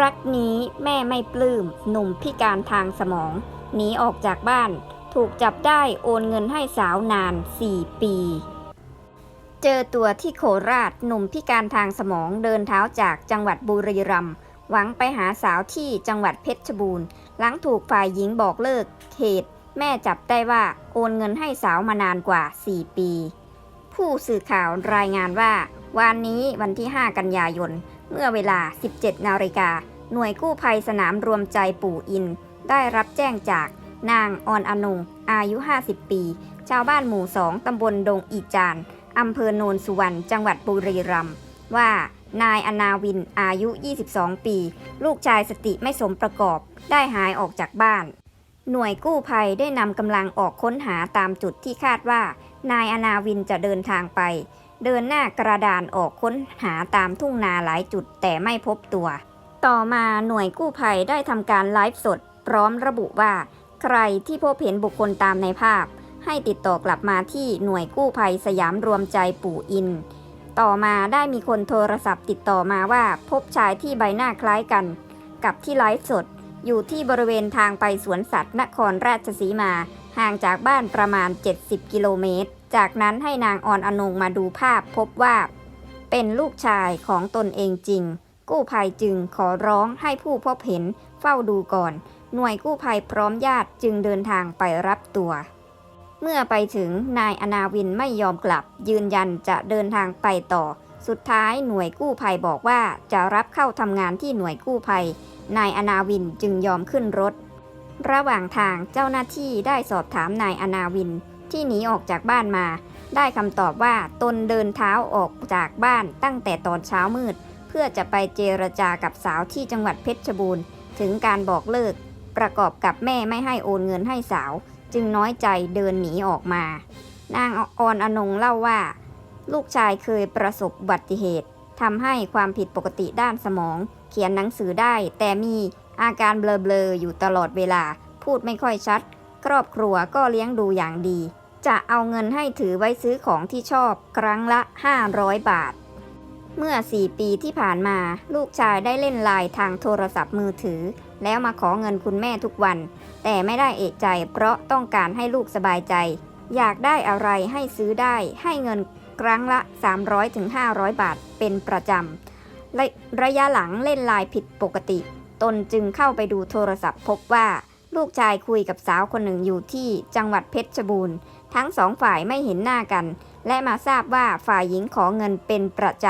รักนี้แม่ไม่ปลื้มหนุ่มพิการทางสมองหนีออกจากบ้าน ถูกจับได้โอนเงินให้สาวนาน 4 ปี เจอตัวที่โคราชหนุ่มพิการทางสมองเดินเท้าจากจังหวัดบุรีรัมย์หวังไปหาสาวที่จังหวัดเพชรบูรณ์ หลังถูกฝ่ายหญิงบอกเลิกเหตุแม่จับได้ว่าโอนเงินให้สาวมานานกว่า 4 ปี ผู้สื่อข่าวรายงานว่า วันนี้วันที่ 5 กันยายน เมื่อเวลา 17 นาฬิกา หน่วยกู้ภัยสนามรวมใจปู่อิน ได้รับแจ้งจากนางออนอนงอายุ 50 ปี ชาวบ้านหมู่2ตำบลดงอีจานอำเภอโนนสุวรรณ จังหวัดบุรีรัมย์ว่านายอนาวินอายุ 22 ปี ลูกชายสติไม่สมประกอบ ได้หายออกจากบ้าน หน่วยกู้ภัยได้นำกำลังออกค้นหาตามจุดที่คาดว่า นายอนาวินจะเดินทางไป เดินหน้ากระดานออกค้นหาตามทุ่งนาหลายจุดแต่ไม่พบตัว ต่อมาหน่วยกู้ภัยได้ทำการไลฟ์สด พร้อมระบุว่า ใครที่พบเห็นบุคคลตามในภาพ ให้ติดต่อกลับมาที่หน่วยกู้ภัยสยามรวมใจปู่อิน ต่อมาได้มีคนโทรศัพท์ติดต่อมาว่าพบชายที่ใบหน้าคล้ายกัน กับที่ไลฟ์สด อยู่ที่บริเวณทางไปสวนสัตว์ นครราชสีมา ห่างจากบ้านประมาณ 70 กิโลเมตร จากนั้นให้นางออนอนงมาดูภาพพบว่า เป็นลูกชายของตนเองจริง กู้ภัยจึงขอร้องให้ผู้พบเห็นเฝ้าดูก่อน หน่วยกู้ภัยพร้อมญาติจึงเดินทางไปรับตัว เมื่อไปถึงนายอนาวินไม่ยอมกลับ ยืนยันจะเดินทางไปต่อ สุดท้ายหน่วยกู้ภัยบอกว่าจะรับเข้าทำงานที่หน่วยกู้ภัย นายอนาวินจึงยอมขึ้นรถ ระหว่างทางเจ้าหน้าที่ได้สอบถามนายอนาวินที่หนีออกจากบ้านมา ได้คำตอบว่าตนเดินเท้าออกจากบ้านตั้งแต่ตอนเช้ามืด เพื่อจะไปเจรจากับสาวที่จังหวัดเพชรบูรณ์ ถึงการบอกเลิก ประกอบกับแม่ไม่ให้โอนเงินให้สาว จึงน้อยใจเดินหนีออกมานางออนอนงเล่าว่า ลูกชายเคยประสบอุบัติเหตุทำให้ความผิดปกติด้านสมอง เขียนหนังสือได้ แต่มีอาการเบลอๆอยู่ตลอดเวลา พูดไม่ค่อยชัด ครอบครัวก็เลี้ยงดูอย่างดี จะเอาเงินให้ถือไว้ซื้อของที่ชอบครั้งละ 500 บาท เมื่อ 4 ปีที่ผ่านมา ลูกชายได้เล่นไลน์ทางโทรศัพท์มือถือ แล้วมาขอเงินคุณแม่ทุกวัน แต่ไม่ได้เอกใจเพราะต้องการให้ลูกสบายใจ อยากได้อะไรให้ซื้อได้ให้เงิน ครั้งละ 300-500 บาทเป็นประจำระระยะหลังเล่นไลน์ผิดปกติ ตนจึงเข้าไปดูโทรศัพท์พบว่าลูกชายคุยกับสาวคนหนึ่งอยู่ที่จังหวัดเพชรบูรณ์ ทั้งสองฝ่ายไม่เห็นหน้ากัน และมาทราบว่าฝ่ายหญิงขอเงินเป็นประจ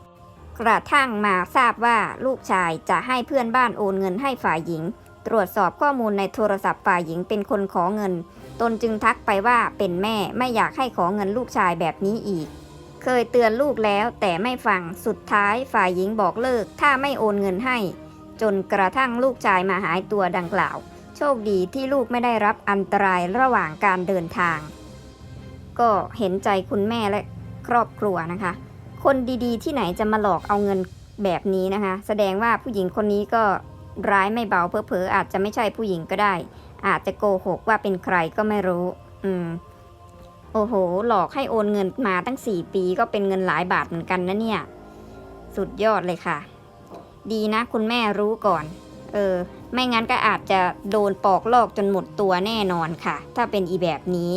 ำกระทั่งมาทราบว่าลูกชายจะให้เพื่อนบ้านโอนเงินให้ฝ่ายหญิง ตรวจสอบข้อมูลในโทรศัพท์ฝ่ายหญิงเป็นคนขอเงิน ตนจึงทักไปว่าเป็นแม่ไม่อยากให้ขอเงินลูกชายแบบนี้อีก เคยเตือนลูกแล้วแต่ไม่ฟังสุดท้ายฝ่ายหญิงบอกเลิกถ้าไม่โอนเงินให้ จนกระทั่งลูกชายมาหายตัวดังกล่าว โชคดีที่ลูกไม่ได้รับอันตรายระหว่างการเดินทาง ก็เห็นใจคุณแม่และครอบครัวนะคะ คนดีๆ ที่ไหนจะมาหลอกเอาเงินแบบนี้นะคะ แสดงว่าผู้หญิงคนนี้ก็ร้ายไม่เบาเพอเพออาจจะไม่ใช่ผู้หญิงก็ได้ อาจจะโกหกว่าเป็นใครก็ไม่รู้ อืม โอ้โห หลอกให้โอนเงินมาตั้ง4ปีก็เป็นเงินหลายบาทเหมือนกันนะเนี่ย สุดยอดเลยค่ะ ดีนะคุณแม่รู้ก่อน เออ ไม่งั้นก็อาจจะโดนปอกลอกจนหมดตัวแน่นอนค่ะ ถ้าเป็นอีแบบนี้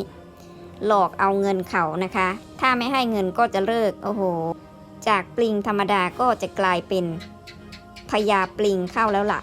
หลอกเอาเงินเขานะคะ ถ้าไม่ให้เงินก็จะเลิก โอ้โห จากปลิงธรรมดาก็จะกลายเป็นพญาปลิงเข้าแล้วล่ะ